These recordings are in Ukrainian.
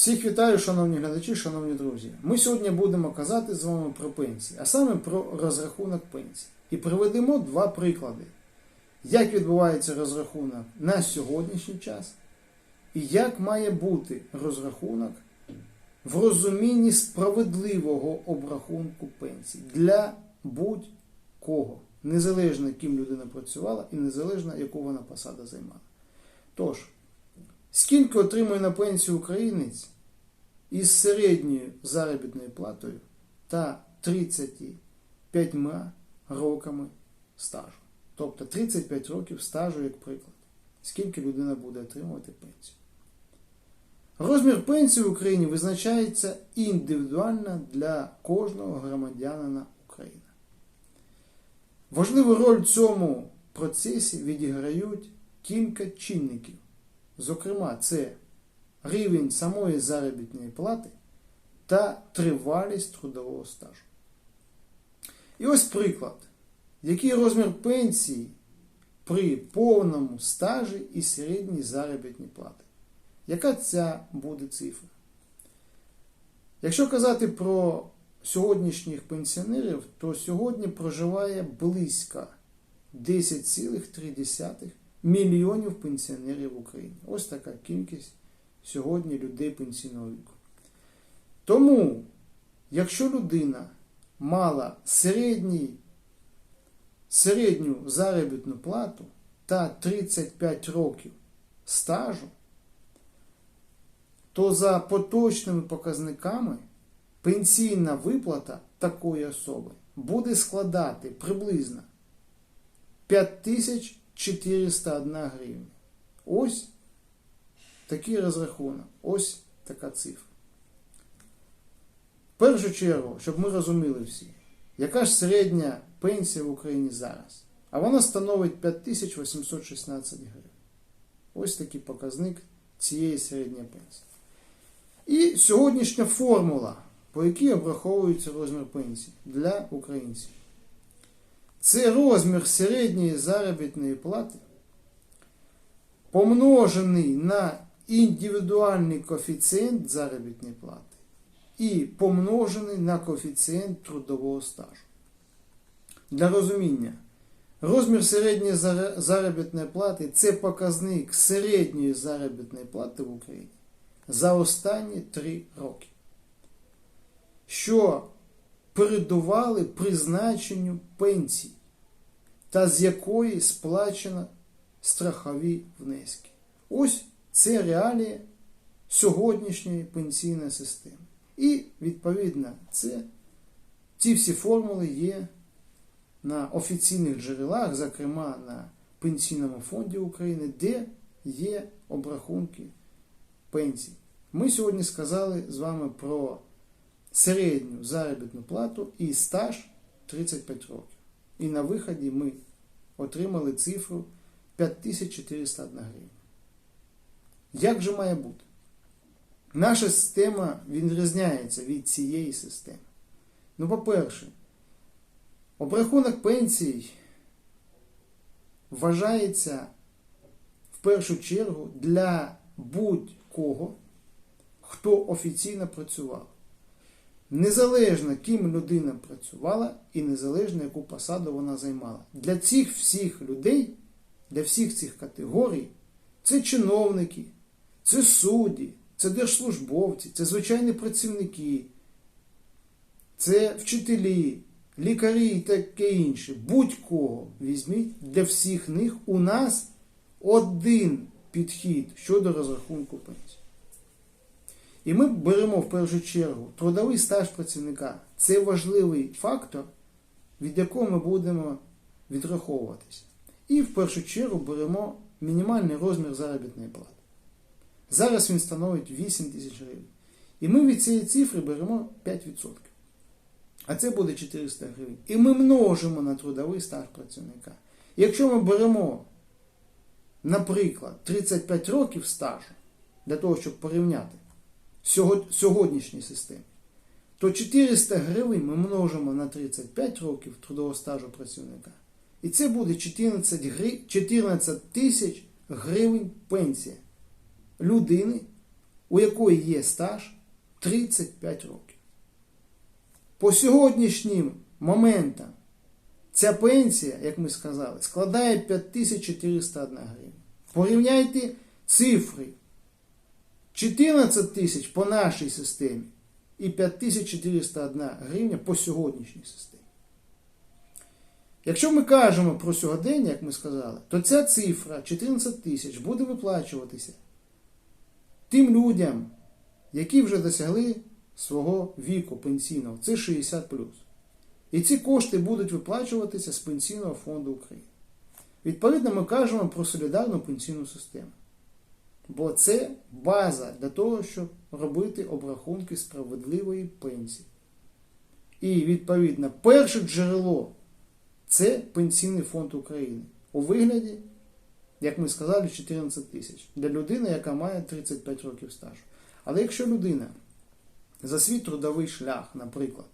Всіх вітаю, шановні глядачі, шановні друзі. Ми сьогодні будемо казати з вами про пенсії, а саме про розрахунок пенсії. І приведемо два приклади, як відбувається розрахунок на сьогоднішній час, і як має бути розрахунок в розумінні справедливого обрахунку пенсії для будь-кого, незалежно ким людина працювала і незалежно яку вона посаду займала. Тож, Скільки отримує на пенсію українець із середньою заробітною платою та 35 роками стажу? Тобто 35 років стажу, як приклад. Скільки людина буде отримувати пенсію? Розмір пенсії в Україні визначається індивідуально для кожного громадянина України. Важливу роль в цьому процесі відіграють кілька чинників. Зокрема, це рівень самої заробітної плати та тривалість трудового стажу. І ось приклад, який розмір пенсії при повному стажі і середній заробітній плати. Яка ця буде цифра? Якщо казати про сьогоднішніх пенсіонерів, то сьогодні проживає близько 10,3 мільйонів пенсіонерів в Україні. Ось така кількість сьогодні людей пенсійного віку. Тому, якщо людина мала середній, середню заробітну плату та 35 років стажу, то за поточними показниками пенсійна виплата такої особи буде складати приблизно 5000 401 гривня. Ось такий розрахунок, ось така цифра. В першу чергу, щоб ми розуміли всі, яка ж середня пенсія в Україні зараз? А вона становить 5816 гривень. Ось такий показник цієї середньої пенсії. І сьогоднішня формула, по якій обраховується розмір пенсії для українців. Це розмір середньої заробітної плати, помножений на індивідуальний коефіцієнт заробітної плати і помножений на коефіцієнт трудового стажу. Для розуміння, розмір середньої заробітної плати це показник середньої заробітної плати в Україні за останні 3 роки. Що передували призначенню пенсії, та з якої сплачено страхові внески. Ось це реалії сьогоднішньої пенсійної системи. І, відповідно, це ці всі формули є на офіційних джерелах, зокрема на Пенсійному фонді України, де є обрахунки пенсій. Ми сьогодні сказали з вами про середню заробітну плату і стаж 35 років. І на виході ми отримали цифру 5401 гривня. Як же має бути? Наша система відрізняється від цієї системи. Ну, по-перше, обрахунок пенсій вважається в першу чергу для будь-кого, хто офіційно працював. Незалежно, ким людина працювала і незалежно, яку посаду вона займала. Для цих всіх людей, для всіх цих категорій, це чиновники, це судді, це держслужбовці, це звичайні працівники, це вчителі, лікарі і таке інше. Будь-кого візьміть, для всіх них у нас один підхід щодо розрахунку пенсії. І ми беремо в першу чергу трудовий стаж працівника. Це важливий фактор, від якого ми будемо відраховуватися. І в першу чергу беремо мінімальний розмір заробітної плати. Зараз він становить 8 тисяч гривень. І ми від цієї цифри беремо 5%. А це буде 400 гривень. І ми множимо на трудовий стаж працівника. Якщо ми беремо, наприклад, 35 років стажу, для того, щоб порівняти сьогоднішній системі, то 400 гривень ми множимо на 35 років трудового стажу працівника. І це буде 14 гри... 14 тисяч гривень пенсія людини, у якої є стаж 35 років. По сьогоднішнім моментам ця пенсія, як ми сказали, складає 5401 гривня. Порівняйте цифри 14 тисяч по нашій системі і 5401 гривня по сьогоднішній системі. Якщо ми кажемо про сьогодення, як ми сказали, то ця цифра 14 тисяч буде виплачуватися тим людям, які вже досягли свого віку пенсійного, це 60 І ці кошти будуть виплачуватися з Пенсійного фонду України. Відповідно, ми кажемо про солідарну пенсійну систему. Бо це база для того, щоб робити обрахунки справедливої пенсії. І, відповідно, перше джерело це Пенсійний фонд України у вигляді, як ми сказали, 14 тисяч для людини, яка має 35 років стажу. Але якщо людина за свій трудовий шлях, наприклад,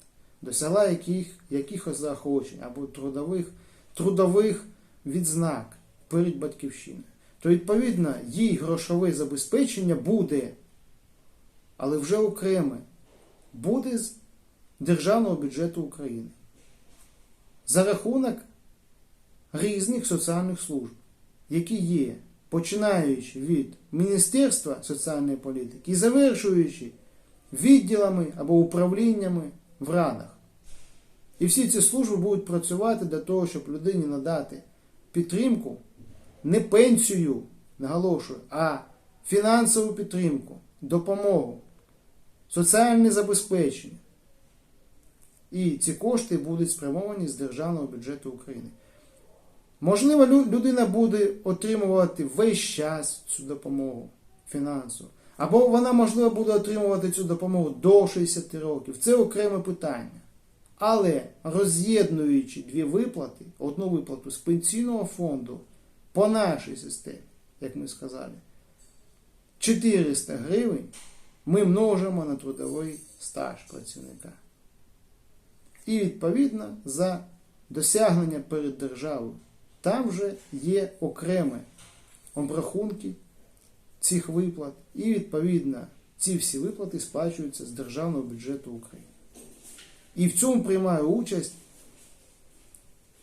досягла яких, якихось заохочень або трудових, трудових відзнак перед батьківщиною, то відповідно їй грошове забезпечення буде, але вже окреме, буде з Державного бюджету України. За рахунок різних соціальних служб, які є, починаючи від Міністерства соціальної політики і завершуючи відділами або управліннями в радах. І всі ці служби будуть працювати для того, щоб людині надати підтримку, не пенсію, наголошую, а фінансову підтримку, допомогу, соціальне забезпечення. І ці кошти будуть спрямовані з Державного бюджету України. Можливо, людина буде отримувати весь час цю допомогу фінансову. Або вона, можливо, буде отримувати цю допомогу до 60 років. Це окреме питання. Але роз'єднуючи дві виплати, одну виплату з пенсійного фонду по нашій системі, як ми сказали, 400 гривень ми множимо на трудовий стаж працівника. І відповідно за досягнення перед державою. Там вже є окреме обрахунки цих виплат, і відповідно ці всі виплати сплачуються з Державного бюджету України. І в цьому приймає участь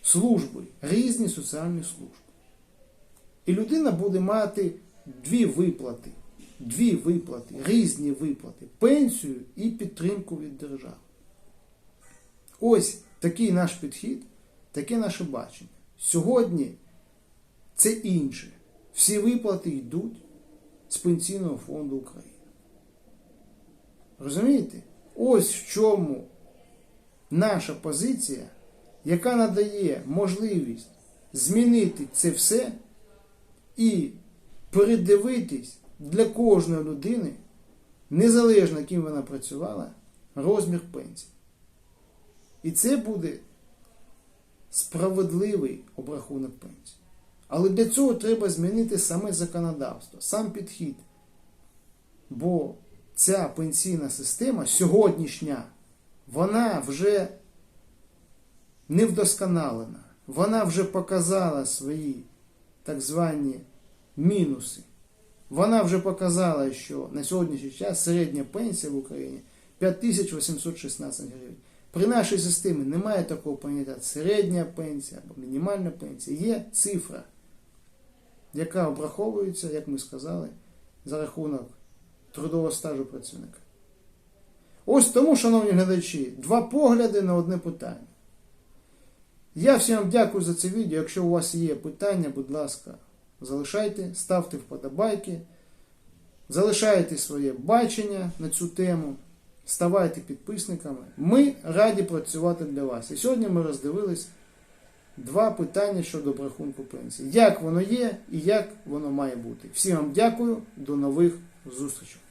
служби, різні соціальні служби. І людина буде мати дві виплати, дві виплати, різні виплати, пенсію і підтримку від держави. Ось такий наш підхід, таке наше бачення. Сьогодні це інше. Всі виплати йдуть з Пенсійного фонду України. Розумієте? Ось в чому наша позиція, яка надає можливість змінити це все і передивитись для кожної людини, незалежно ким вона працювала, розмір пенсії. І це буде справедливий обрахунок пенсії. Але для цього треба змінити саме законодавство, сам підхід. Бо ця пенсійна система сьогоднішня, вона вже не вдосконалена. Вона вже показала свої так звані мінуси. Вона вже показала, що на сьогоднішній час середня пенсія в Україні 5816 гривень. При нашій системі немає такого поняття середня пенсія або мінімальна пенсія. Є цифра, яка обраховується, як ми сказали, за рахунок трудового стажу працівника. Ось тому, шановні глядачі, два погляди на одне питання. Я всім вам дякую за це відео. Якщо у вас є питання, будь ласка, залишайте, ставте вподобайки, залишайте своє бачення на цю тему. Ставайте підписниками. Ми раді працювати для вас. І сьогодні ми роздивились два питання щодо обрахунку пенсії. Як воно є і як воно має бути. Всім вам дякую, до нових зустрічей.